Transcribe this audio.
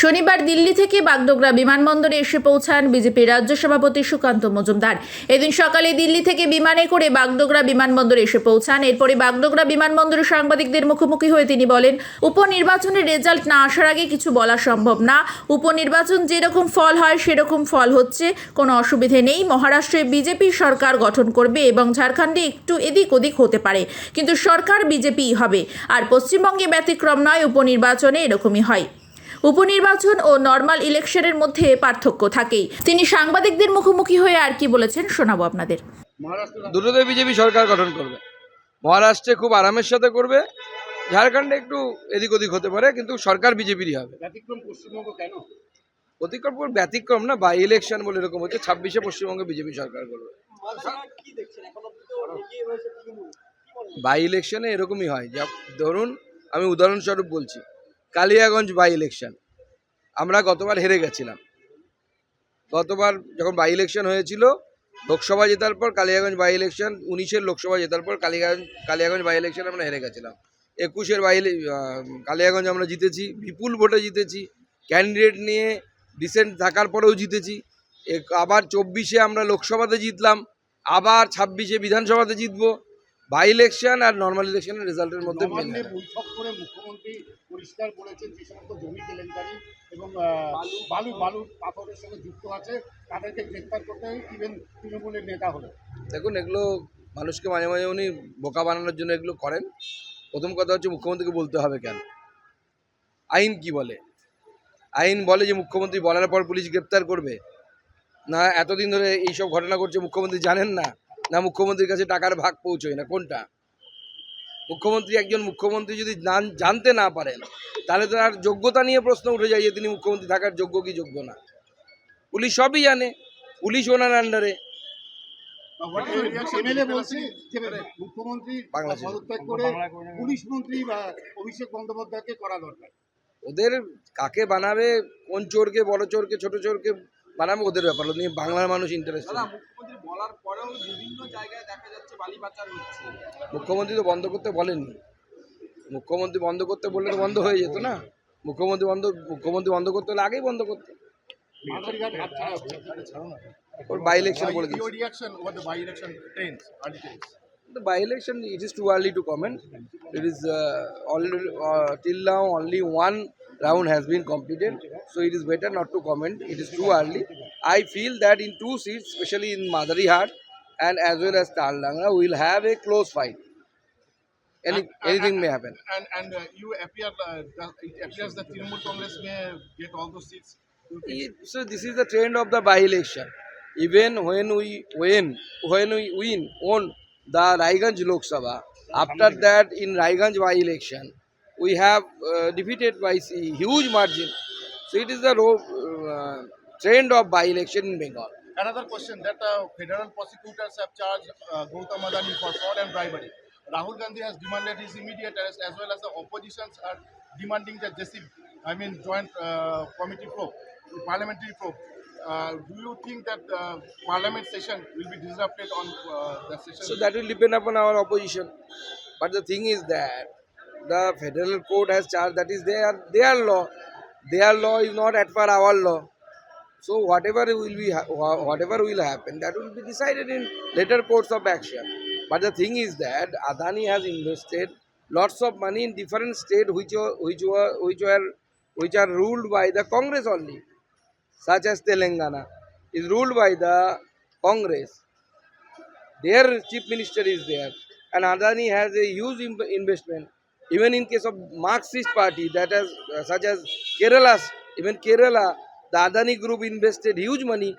শনিবার দিল্লি থেকে বাগডোগরা বিমানবন্দরে এসে পৌঁছান বিজেপি রাজ্য সভাপতি সুকান্ত মজুমদার। এদিন সকালে দিল্লি থেকে বিমানে করে বাগডোগরা বিমানবন্দরে এসে পৌঁছান। এরপরে বাগডোগরা বিমানবন্দরে সাংবাদিকদের মুখোমুখি হয়ে তিনি বলেন, উপনির্বাচনের রেজাল্ট না আসার আগে কিছু বলা সম্ভব না। উপনির্বাচন যেরকম ফল হয়, সেরকম ফল হচ্ছে। কোনো অসুবিধে নেই। মহারাষ্ট্রে বিজেপি সরকার গঠন করবে এবং ঝাড়খণ্ডে একটু এদিক ওদিক হতে পারে। কিন্তু সরকার বিজেপিই হবে। আর পশ্চিমবঙ্গে ব্যতিক্রম নয়, উপনির্বাচনে এরকমই হয়। উপনির্বাচন ও নর্মাল ইলেকশনের মধ্যে পার্থক্য থাকেই। তিনি সাংবাদিকদের মুখোমুখি হয়ে আর কি বলেছেন শোনাবো আপনাদের। দুটোতে বিজেপি সরকার গঠন করবে। মহারাষ্ট্রে খুব আরামের সাথে করবে। ঝাড়খণ্ডে একটু এদিক ওদিক হতে পারে কিন্তু সরকার বিজেপিরই হবে। কেন? অতিক্রম করে ব্যতিক্রম না বাই ইলেকশন বলে এরকম হচ্ছে ছাব্বিশে পশ্চিমবঙ্গে বিজেপি সরকার করবে। বাই ইলেকশনে এরকমই হয়। যা ধরুন আমি উদাহরণস্বরূপ বলছি কালিয়াগঞ্জ বাই ইলেকশন আমরা গতবার হেরে গেছিলাম। গতবার যখন বাই ইলেকশন হয়েছিল, লোকসভা জেতার পর কালিয়াগঞ্জ বাই ইলেকশন উনিশের লোকসভা জেতার পর কালিয়াগঞ্জ কালিয়াগঞ্জ বাই ইলেকশন আমরা হেরে গেছিলাম। একুশের বাই কালিয়াগঞ্জ আমরা জিতেছি, বিপুল ভোটে জিতেছি ক্যান্ডিডেট নিয়ে ডিসেন্ট থাকার পরেও জিতেছি। আবার চব্বিশে আমরা লোকসভাতে জিতলাম, আবার ছাব্বিশে বিধানসভাতে জিতবো। বাই ইলেকশন আর নর্মাল ইলেকশনের রেজাল্টের মধ্যে বৈঠক করে মুখ্যমন্ত্রী পরিষ্কার বলেছেন যে সমস্ত জমি কেলেঙ্কারি এবং বালু বালু পাথরের সঙ্গে যুক্ত আছে তাদেরকে গ্রেফতার করতে ইভেন তৃণমূলের নেতা হলে দেখুন এগুলো মানুষকে মাঝে মাঝে উনি বোকা বানানোর জন্য এগুলো করেন। প্রথম কথা হচ্ছে মুখ্যমন্ত্রীকে বলতে হবে কেন? আইন কি বলে? আইন বলে যে মুখ্যমন্ত্রী বলার পর পুলিশ গ্রেপ্তার করবে। না এতদিন ধরে এইসব ঘটনা করছে মুখ্যমন্ত্রী জানেন না। না মুখ্যমন্ত্রীর কাছে টাকার ভাগ পৌঁছয় না কোনটা? মুখ্যমন্ত্রী একজন মুখ্যমন্ত্রী যদি জানতে না পারেন তাহলে তার যোগ্যতা নিয়ে প্রশ্ন উঠে যায় যে তিনি মুখ্যমন্ত্রী থাকার যোগ্য কি যোগ্য না। পুলিশ সবই জানে পুলিশ ওনার আন্ডারে। ওদের কাকে বানাবে কোন চোরকে বড় চোরকে ছোট চোরকে বানাবে ওদের ব্যাপার নিয়ে বাংলার মানুষ ইন্টারেস্ট মুখ্যমন্ত্রী বলার পরেও বিভিন্ন জায়গায় দেখা যাচ্ছে বালি পাচার হচ্ছে। মুখ্যমন্ত্রী তো বন্ধ করতে বলেননি মুখ্যমন্ত্রী বন্ধ করতে বললে তো বন্ধ হয়ে যেত না। মুখ্যমন্ত্রী বন্ধ মুখ্যমন্ত্রী বন্ধ করতে হলে আগেই বন্ধ করতে। ওর বাই ইলেকশন বলে the by-election it is too early to comment. It is uh, all, uh, till now only one round has been completed, so it is better not to comment. It is too early. I feel that in two seats, especially in Madarihat and as well as Tallangra, we will have a close fight. Any, anything may happen. And and uh, you appear uh, it appears that Trinamool Congress may get all those seats. It- So this is the trend of the by-election. Even when we win, when we win on the Raiganj Lok Sabha, after that in Raiganj by-election, we have uh, defeated by a huge margin. So it is the uh, trend of by-election in Bengal. Another question that uh, federal prosecutors have charged uh, Gautam Adani for fraud and bribery. Rahul Gandhi has demanded his immediate arrest as well as the oppositions are demanding the JC, I mean joint uh, committee probe, parliamentary probe. Uh, do you think that uh, parliament session will be disrupted on uh, the session? So that will depend upon our opposition. But the thing is that the federal court has charged that is their their law. Their law is not at par our law. So whatever will be whatever will happen, that will be decided in later courts of action. But the thing is that Adani has invested lots of money in different states which which were which were which are ruled by the Congress only, such as Telangana is ruled by the Congress their chief minister is there and adani has a huge investment even in case of marxist party that has such as kerala even kerala the adani group invested huge money